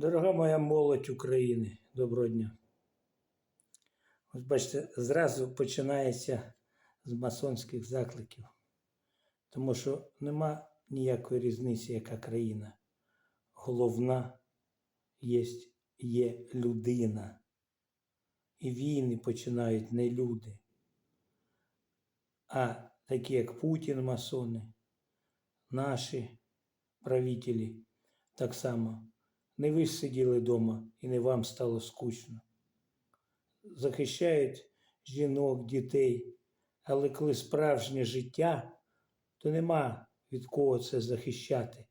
Дорога моя молодь України, доброго дня. Ось бачите, зразу починається з масонських закликів, тому що нема ніякої різниці, яка країна. Головна є, є людина. І війни починають не люди, а такі, як Путін, масони, наші правителі так само. Не ви ж сиділи вдома і не вам стало скучно. Захищають жінок, дітей, але коли справжнє життя, то нема від кого це захищати,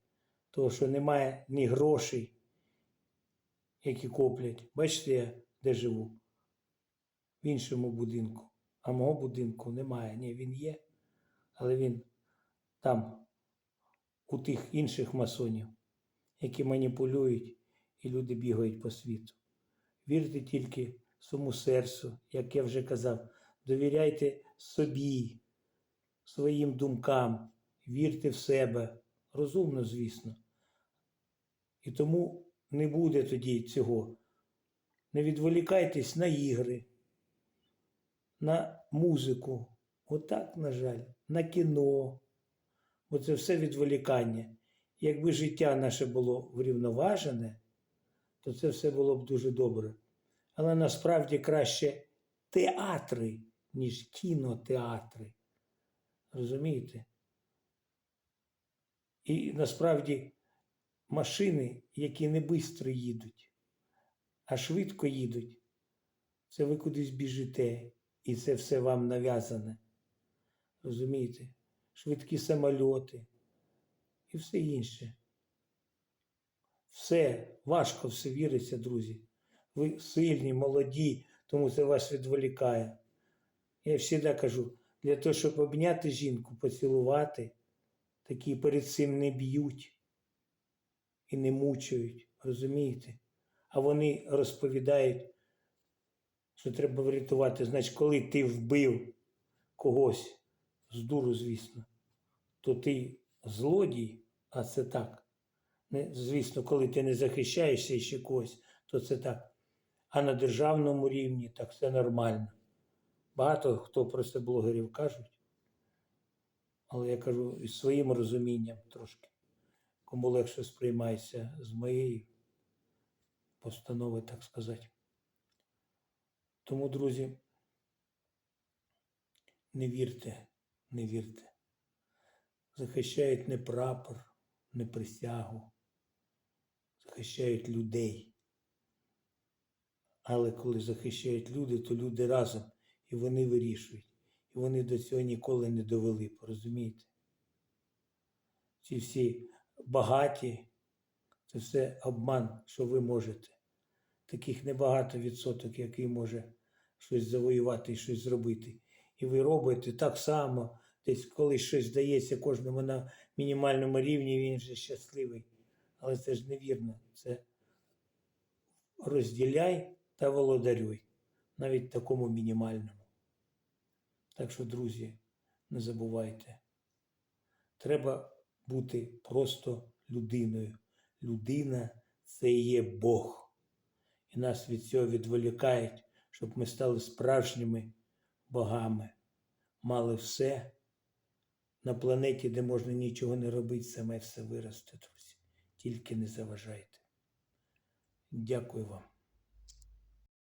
тому що немає ні грошей, які коплять. Бачите, я де живу? В іншому будинку. А мого будинку немає. Ні, він є, але він там, у тих інших масонів, які маніпулюють, і люди бігають по світу. Вірте тільки своєму серцю, як я вже казав, довіряйте собі, своїм думкам, вірте в себе. Розумно, звісно. І тому не буде тоді цього. Не відволікайтесь на ігри, на музику. Отак, на жаль, на кіно. Бо це все відволікання. Якби життя наше було врівноважене, то це все було б дуже добре. Але насправді краще театри, ніж кінотеатри. Розумієте? І насправді машини, які не швидко їдуть, а швидко їдуть, це ви кудись біжите, і це все вам нав'язане. Розумієте? Швидкі самольоти і все інше. Все, важко все віриться, друзі. Ви сильні, молоді, тому це вас відволікає. Я завжди кажу, для того, щоб обняти жінку, поцілувати, такі перед цим не б'ють і не мучають, розумієте? А вони розповідають, що треба врятувати. Значить, коли ти вбив когось, з дуру, звісно, то ти злодій, а це так. Звісно, коли ти не захищаєшся ще когось, то це так. А на державному рівні так все нормально. Багато хто про це блогерів кажуть. Але я кажу із своїм розумінням трошки, кому легше сприймається з моєї постанови, так сказати. Тому, друзі, не вірте, не вірте. Захищають не прапор, не присягу, захищають людей. Але коли захищають люди, то люди разом і вони вирішують. І вони до цього ніколи не довели, порозумієте? Ці всі багаті, це все обман, що ви можете. Таких небагато відсоток, який може щось завоювати і щось зробити. І ви робите так само, десь коли щось здається кожному на мінімальному рівні, він вже щасливий. Але це ж невірно. Це розділяй та володарюй, навіть такому мінімальному. Так що, друзі, не забувайте. Треба бути просто людиною. Людина це є Бог. І нас від цього відволікають, щоб ми стали справжніми богами, мали все на планеті, де можна нічого не робити, саме все виросте, друзі. Тільки не заважайте. Дякую вам.